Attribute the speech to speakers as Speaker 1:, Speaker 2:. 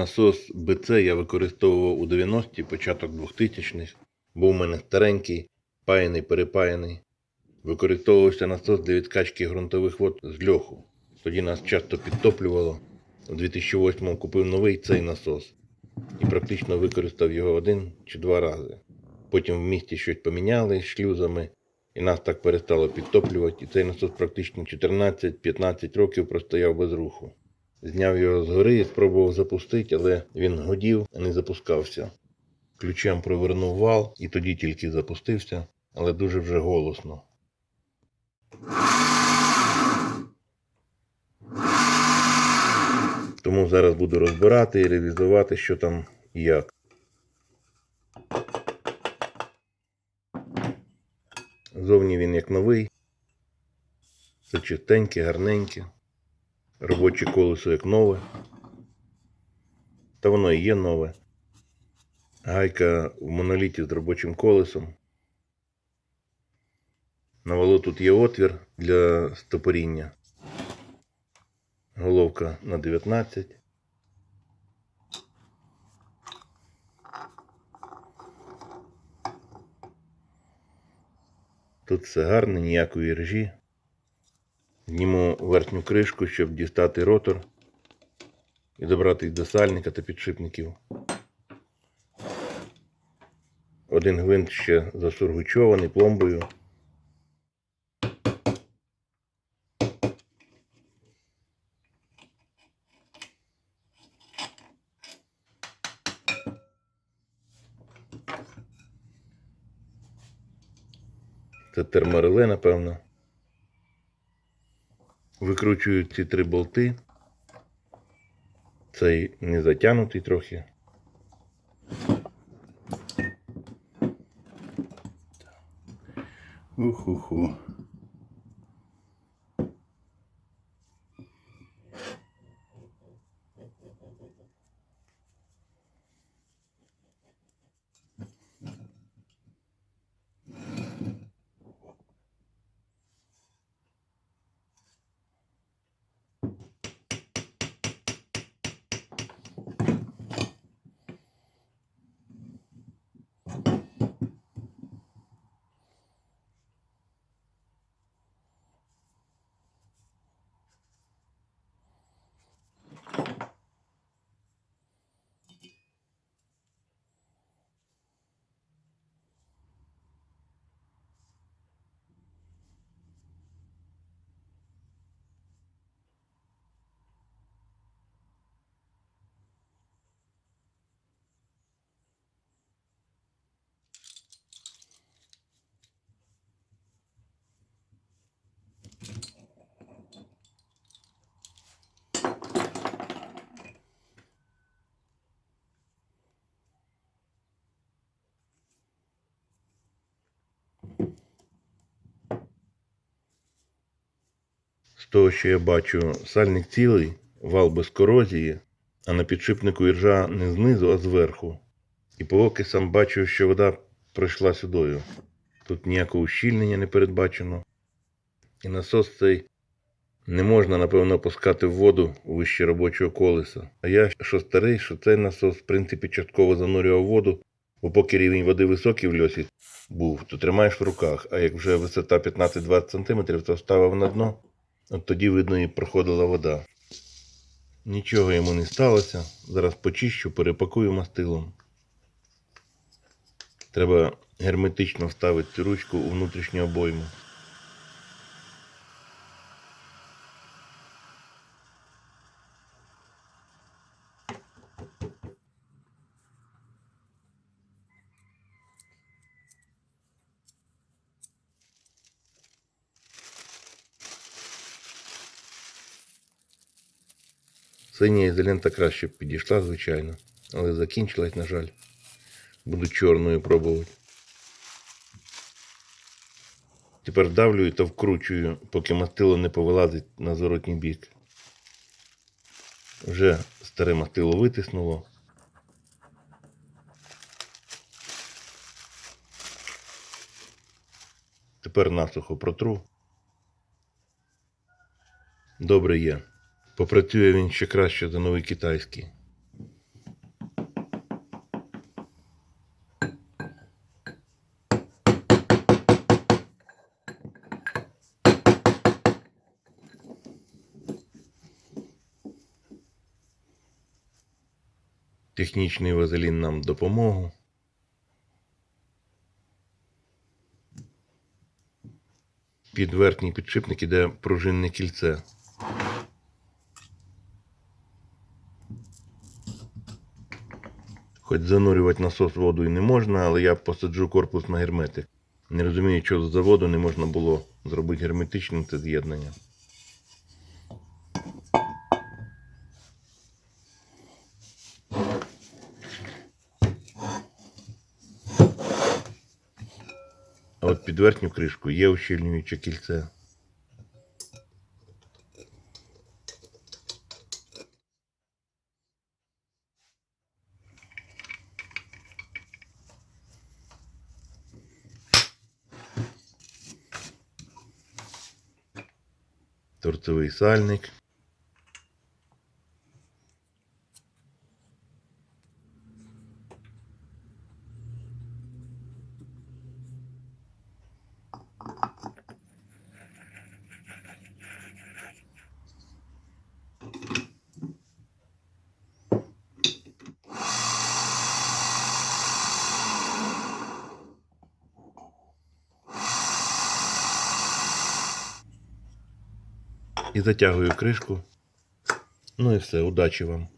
Speaker 1: Насос БЦ я використовував у 90-ті, початок 2000-х. Був у мене старенький, паяний, перепаяний. Використовувався насос для відкачки ґрунтових вод з льоху. Тоді нас часто підтоплювало. У 2008-му купив новий цей насос і практично використав його один чи два рази. Потім в місті щось поміняли з шлюзами, і нас так перестало підтоплювати, і цей насос практично 14-15 років простояв без руху. Зняв його з гори і спробував запустити, але він годів, не запускався. Ключем провернув вал і тоді тільки запустився, але дуже вже голосно. Тому зараз буду розбирати і ревізувати, що там і як. Зовні він як новий. Все чистеньке, гарненьке. Робоче колесо як нове. Та воно і є нове. Гайка в моноліті з робочим колесом. На валу тут є отвір для стопоріння. Головка на 19. Тут все гарне, ніякої ржі. Зніму верхню кришку, щоб дістати ротор і добратись до сальника та підшипників. Один гвинт ще засургучований пломбою. Це термореле, напевно. Викручую ці три болти. Цей не затягнутий трохи.
Speaker 2: Уху-ху.
Speaker 1: З того, що я бачу, сальник цілий, вал без корозії, а на підшипнику іржа не знизу, а зверху. І по окисам бачу, що вода пройшла сюдою. Тут ніякого ущільнення не передбачено. І насос цей не можна, напевно, опускати в воду вище робочого колеса. А я, що старий, що цей насос, в принципі, частково занурював воду, бо поки рівень води високий в льосі був, то тримаєш в руках, а як вже висота 15-20 см, то ставив на дно. От тоді, видно, і проходила вода. Нічого йому не сталося. Зараз почищу, перепакую мастилом. Треба герметично вставити цю ручку у внутрішню обойму. Синя ізолента краще б підійшла, звичайно, але закінчилась, на жаль. Буду чорною пробувати. Тепер вдавлюю та вкручую, поки мастило не повилазить на зворотній бік. Вже старе мастило витиснуло. Тепер насухо протру. Добре є попрацює він ще краще за новий китайський. Технічний вазелін нам допомогу. Під верхній підшипник іде пружинне кільце. Хоч занурювати насос водою не можна, але я посаджу корпус на герметик. Не розумію, чого з заводу не можна було зробити герметичним це з'єднання. А от під верхню кришку є ущільнююче кільце. Торцевий сальник. І затягую кришку. Ну і все, удачі вам.